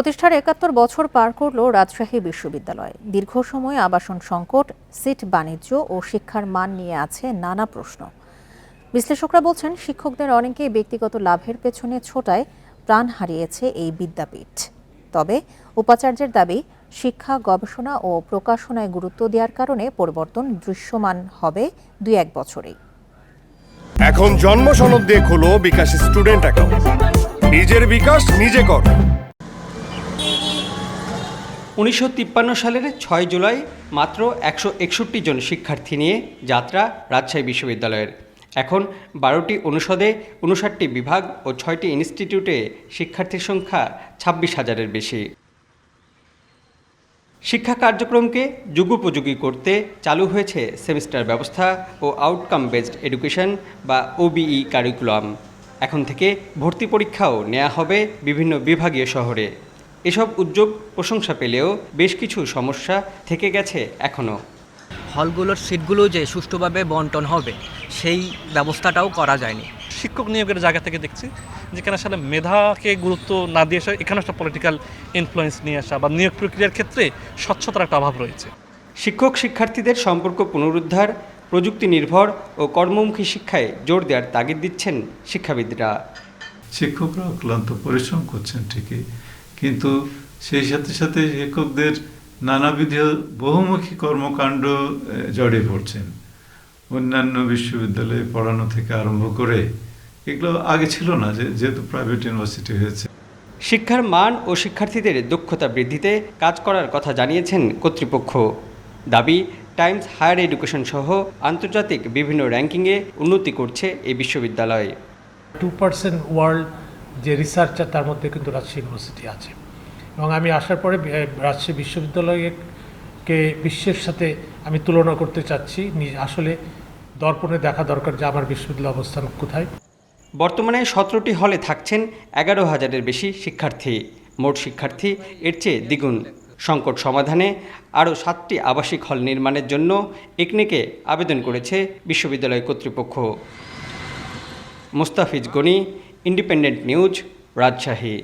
প্রতিষ্ঠার একাত্তর বছর পার করল রাজশাহী বিশ্ববিদ্যালয়। দীর্ঘ সময় আবাসন সংকট, সিট বাণিজ্য ও শিক্ষার মান নিয়ে আছে নানা প্রশ্ন। বিশ্লেষকরা বলছেন, শিক্ষকদের অনেকেই ব্যক্তিগত লাভের পেছনে ছোটায় প্রাণ হারিয়েছে এই বিদ্যাপীঠ। তবে উপাচার্যের দাবি, শিক্ষা, গবেষণা ও প্রকাশনায় গুরুত্ব দেওয়ার কারণে পরিবর্তন দৃশ্যমান হবে দুই এক বছরেই। এখন জন্ম সনদ দিয়ে খোলো বিকাশ স্টুডেন্ট অ্যাকাউন্ট। নিজের বিকাশ নিজে কর। উনিশশো তিপ্পান্ন সালের ছয় জুলাই মাত্র একশো একষট্টি জন শিক্ষার্থী নিয়ে যাত্রা রাজশাহী বিশ্ববিদ্যালয়ের। এখন বারোটি অনুষদে উনষাটটি বিভাগ ও ছয়টি ইনস্টিটিউটে শিক্ষার্থীর সংখ্যা ছাব্বিশ হাজারের বেশি। শিক্ষা কার্যক্রমকে যুগোপযোগী করতে চালু হয়েছে সেমিস্টার ব্যবস্থা ও আউটকাম বেসড এডুকেশন বা ওবিই কারিকুলাম এখন থেকে ভর্তি পরীক্ষাও নেওয়া হবে বিভিন্ন বিভাগীয় শহরে। এসব উদ্যোগ প্রশংসা পেলেও বেশ কিছু সমস্যা থেকে গেছে এখনও হলগুলোর সিটগুলো যে সুষ্ঠুভাবে বন্টন হবে সেই ব্যবস্থাটাও করা যায়নি। শিক্ষক নিয়োগের জায়গা থেকে দেখছি যেখানে আসলে মেধাকে গুরুত্ব না দিয়ে আসা এখানে একটা পলিটিক্যাল ইনফ্লুয়েন্স নিয়ে আসা বা নিয়োগ প্রক্রিয়ার ক্ষেত্রে স্বচ্ছতার একটা অভাব রয়েছে। শিক্ষক শিক্ষার্থীদের সম্পর্ক পুনরুদ্ধার প্রযুক্তি নির্ভর ও কর্মমুখী শিক্ষায় জোর দেওয়ার তাগিদ দিচ্ছেন শিক্ষাবিদরা। শিক্ষকরা ক্লান্ত পরিশ্রম করছেন ঠিকই কিন্তু সেই সাথে সাথে শিক্ষকদের নানাবিধ বহুমুখী কর্মকাণ্ড জড়িয়ে পড়ছেন। অন্যান্য বিশ্ববিদ্যালয়ে পড়ানো থেকে আরম্ভ করে এগুলো আগে ছিল না যে যেহেতু প্রাইভেট ইউনিভার্সিটি হয়েছে। শিক্ষার মান ও শিক্ষার্থীদের দক্ষতা বৃদ্ধিতে কাজ করার কথা জানিয়েছেন কর্তৃপক্ষ। দাবি টাইমস হায়ার এডুকেশন সহ আন্তর্জাতিক বিভিন্ন র্যাঙ্কিংয়ে উন্নতি করছে এই বিশ্ববিদ্যালয়। টু পার্সেন্ট ওয়ার্ল্ড যে রিসার্চার তার মধ্যে কিন্তু রাজশাহী ইউনিভার্সিটি আছে। এবং আমি আসার পরে রাজশাহী বিশ্ববিদ্যালয়কে বিশ্বের সাথে আমি তুলনা করতে চাচ্ছি। আসলে দর্পণে দেখা দরকার যে আমার বিশ্ববিদ্যালয় অবস্থান কোথায়। বর্তমানে সতেরোটি হলে থাকছেন এগারো হাজারের বেশি শিক্ষার্থী। মোট শিক্ষার্থী এর চেয়ে দ্বিগুণ। সংকট সমাধানে আরও সাতটি আবাসিক হল নির্মাণের জন্য একনেকে আবেদন করেছে বিশ্ববিদ্যালয় কর্তৃপক্ষ। Mostafiz Gani independent news Rajshahi